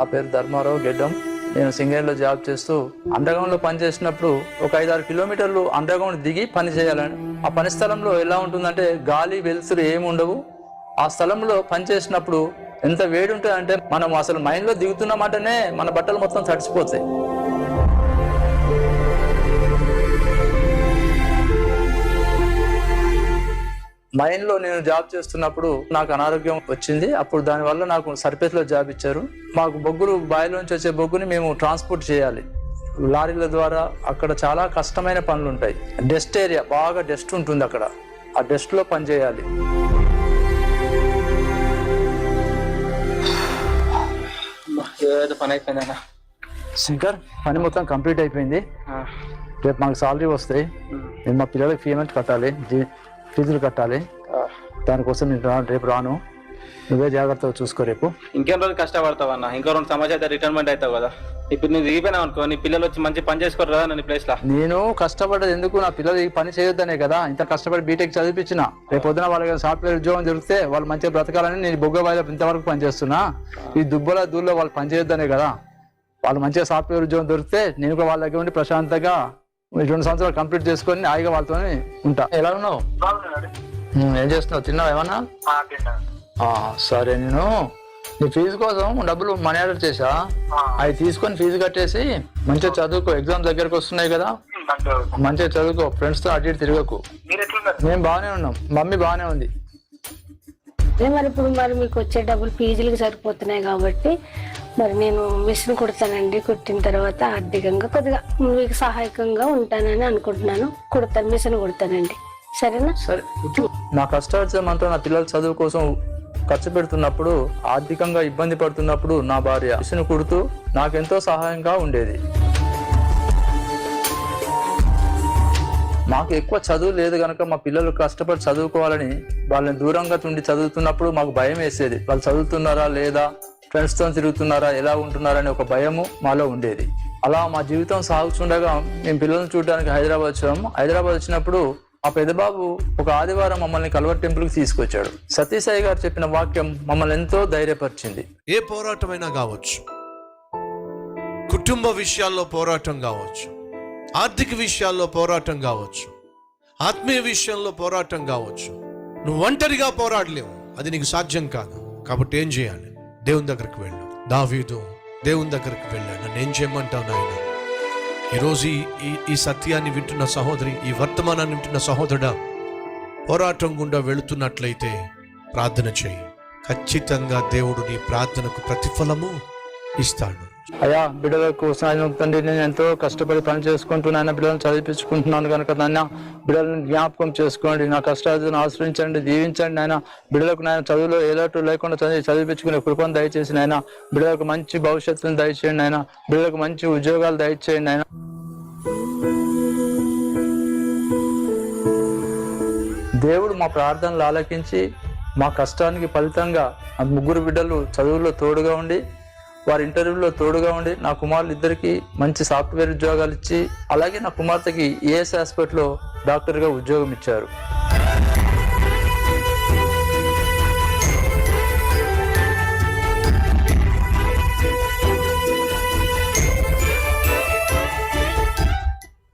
ఆ పేరు ధర్మారావు గెడ్డం. నేను సింగరేణిలో జాబ్ చేస్తూ అండర్గ్రౌండ్లో పని చేసినప్పుడు ఒక ఐదారు కిలోమీటర్లు అండర్గ్రౌండ్ దిగి పని చేయాలని. ఆ పని స్థలంలో ఎలా ఉంటుందంటే గాలి వెలుతురు ఏమి ఉండవు. ఆ స్థలంలో పని చేసినప్పుడు ఎంత వేడి ఉంటుందంటే మనం అసలు మైండ్లో దిగుతున్నామంటేనే మన బట్టలు మొత్తం తడిచిపోతాయి మైన్లో నేను జాబ్ చేస్తున్నప్పుడు నాకు అనారోగ్యం వచ్చింది. అప్పుడు దానివల్ల నాకు సర్ఫేస్లో జాబ్ ఇచ్చారు. మాకు బొగ్గులు బావిలోంచి వచ్చే బొగ్గుని మేము ట్రాన్స్పోర్ట్ చేయాలి. లారీల ద్వారా అక్కడ చాలా కష్టమైన పనులు ఉంటాయి. డస్ట్ ఏరియా బాగా డస్ట్ ఉంటుంది అక్కడ. ఆ డస్ట్లో పని చేయాలి. ఏదో పని అయిపోయిందన్నా శంకర్ పని మొత్తం కంప్లీట్ అయిపోయింది. రేపు మాకు సాలరీ వస్తాయి. నేను మా పిల్లలకి పేమెంట్ కట్టాలి. ఫీజులు కట్టాలి. దానికోసం నేను రా- రేపు రాను. నువ్వే జాగ్రత్తగా చూసుకో రేపు. ఇంకెన్ని రోజులు కష్టపడతావు అన్న? ఇంకో రెండు సంవత్సరాలు అయితే రిటైర్మెంట్ అవుతావు కదా. ఇప్పుడు నువ్వు దిగిపోయినావు అనుకో నీ పిల్లలు వచ్చి మంచి పని చేసుకోరు కదా నన్ను ప్లేస్ లా? నేను కష్టపడ్డది ఎందుకు? నా పిల్లలు ఈ పని చేయొద్దనే కదా. ఇంత కష్టపడి బీటెక్ చదివించిన రేపు పొద్దున వాళ్ళకి సాఫ్ట్వేర్ ఉద్యోగం దొరికితే వాళ్ళు మంచిగా బ్రతకాలని నేను బొగ్గ బాయిలో ఇంతవరకు పనిచేస్తున్నా. ఈ దుబ్బల దూల్లో వాళ్ళు పని చేయొద్దనే కదా. వాళ్ళు మంచిగా సాఫ్ట్వేర్ ఉద్యోగం దొరికితే నేను కూడా వాళ్ళ దగ్గర ఉండి ప్రశాంతంగా రెండు సంవత్సరాలు కంప్లీట్ చేసుకొని హాయిగా వాళ్ళతో ఉంటా. ఎలా ఉన్నావు? ఏం చేస్తున్నావు? తిన్నావు ఏమన్నా? ఆ, సరే నేను నీ ఫీజు కోసం డబ్బులు మనీ ఆర్డర్ చేసా అవి తీసుకొని ఫీజు కట్టేసి మంచిగా చదువుకో. ఎగ్జామ్ దగ్గరకు వస్తున్నాయి కదా. మంచిగా చదువుకో. ఫ్రెండ్స్తో అటు ఇటు తిరగకు. మేము బాగానే ఉన్నాం. మమ్మీ బాగానే ఉంది. మరి ఇప్పుడు మరి మీకు వచ్చే డబ్బులు ఫీజులకు సరిపోతున్నాయి కాబట్టి మరి నేను మిషన్ కుడతానండి. కుట్టిన తర్వాత ఆర్థికంగా కొద్దిగా మీకు సహాయకంగా ఉంటానని అనుకుంటున్నాను. కుడతాను మిషన్ కుడతానండి. సరేనా? సరే. నా నా కష్టార్జితమంతా నా పిల్లల చదువు కోసం ఖర్చు పెడుతున్నప్పుడు ఆర్థికంగా ఇబ్బంది పడుతున్నప్పుడు నా భార్య మిషన్ కుడుతూ నాకెంతో సహాయంగా ఉండేది. మాకు ఎక్కువ చదువు లేదు కనుక మా పిల్లలు కష్టపడి చదువుకోవాలని వాళ్ళని దూరంగా ఉండి చదువుతున్నప్పుడు మాకు భయం వేసేది. వాళ్ళు చదువుతున్నారా లేదా ఫ్రెండ్స్తో తిరుగుతున్నారా? ఎలా ఉంటున్నారా అనే ఒక భయము మాలో ఉండేది. అలా మా జీవితం సాగుతుండగా మేము పిల్లల్ని చూడడానికి హైదరాబాద్ వచ్చాము. హైదరాబాద్ వచ్చినప్పుడు మా పెద్దబాబు ఒక ఆదివారం మమ్మల్ని కల్వర్ టెంపుల్కి తీసుకొచ్చాడు. సతీసాయి గారు చెప్పిన వాక్యం మమ్మల్ని ఎంతో ధైర్యపరిచింది. ఏ పోరాటమైనా కావచ్చు. కుటుంబ విషయాల్లో పోరాటం కావచ్చు. ఆర్థిక విషయాల్లో పోరాటం కావచ్చు. ఆత్మీయ విషయంలో పోరాటం కావచ్చు. నువ్వు ఒంటరిగా పోరాడలేవు. అది నీకు సాధ్యం కాదు. కాబట్టి ఏం చేయాలి? దేవుని దగ్గరికి వెళ్ళు. దావీదు దేవుని దగ్గరికి వెళ్ళాడు. నన్ను ఏం చేయమంటావు నాయన? ఈరోజు ఈ ఈ- సత్యాన్ని వింటున్న సహోదరి ఈ వర్తమానాన్ని వింటున్న సహోదరుడా పోరాటం గుండా వెళుతున్నట్లయితే ప్రార్థన చేయి. ఖచ్చితంగా దేవుడు నీ ప్రార్థనకు ప్రతిఫలము ఇస్తాడు. అయ్యా బిడ్డల కోసం తండ్రి నేను ఎంతో కష్టపడి పని చేసుకుంటున్నాను బిడ్డలను చదివించుకుంటున్నాను కనుక నాయన బిడ్డలను జ్ఞాపకం చేసుకోండి. నా కష్టాలను ఆశ్రయించండి దీవించండి నాయన. బిడ్డలకు నాయన చదువులో ఏలాటు లేకుండా చదివి చదివించుకునే కృపను దయచేసి నాయన. బిడ్డలకు మంచి భవిష్యత్తును దయచేయండి నాయన. బిడ్డలకు మంచి ఉద్యోగాలు దయచేయండి నాయన. దేవుడు మా ప్రార్థనలు ఆలకించి మా కష్టానికి ఫలితంగా ముగ్గురు బిడ్డలు చదువులో తోడుగా ఉండి వారి ఇంటర్వ్యూలో తోడుగా ఉండి నా కుమారులు ఇద్దరికి మంచి సాఫ్ట్వేర్ ఉద్యోగాలు ఇచ్చి అలాగే నా కుమార్తెకి ఏఎస్ హాస్పిటల్లో డాక్టర్గా ఉద్యోగం ఇచ్చారు.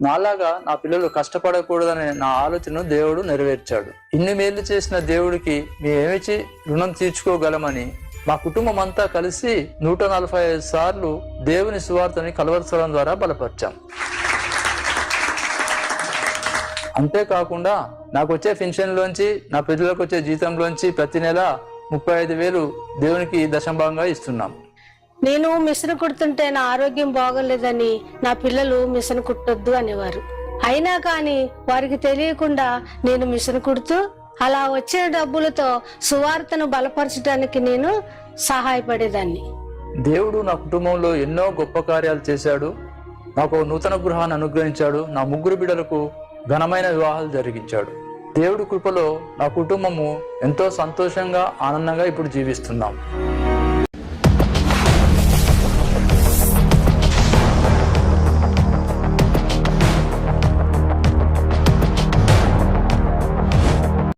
నాలాగా నా పిల్లలు కష్టపడకూడదనే నా ఆలోచనను దేవుడు నెరవేర్చాడు. ఇన్ని మేలు చేసిన దేవుడికి మేమేమిచ్చి రుణం తీర్చుకోగలమని మా కుటుంబం అంతా కలిసి నూట నలభై ఐదు సార్లు దేవుని సువార్తని కలవరచడం ద్వారా బలపరిచాం. అంతేకాకుండా నాకు వచ్చే పెన్షన్లోంచి నా పిల్లలకు వచ్చే జీతంలోంచి ప్రతి నెల ముప్పై ఐదు వేలు దేవునికి దశంభాగంగా ఇస్తున్నాం. నేను మిషన్ కుడుతుంటే నా ఆరోగ్యం బాగోలేదని నా పిల్లలు మిషన్ కుట్టొద్దు అనేవారు. అయినా కానీ వారికి తెలియకుండా నేను మిషన్ కుడుతూ అలా వచ్చిన డబ్బులతో సువార్తను బలపరచడానికి నేను సహాయపడేదాన్ని. దేవుడు నా కుటుంబంలో ఎన్నో గొప్ప కార్యాలు చేశాడు. నాకు నూతన గృహాన్ని అనుగ్రహించాడు. నా ముగ్గురు బిడ్డలకు ఘనమైన వివాహాలు జరిగించాడు. దేవుడి కృపలో నా కుటుంబము ఎంతో సంతోషంగా ఆనందంగా ఇప్పుడు జీవిస్తున్నాం.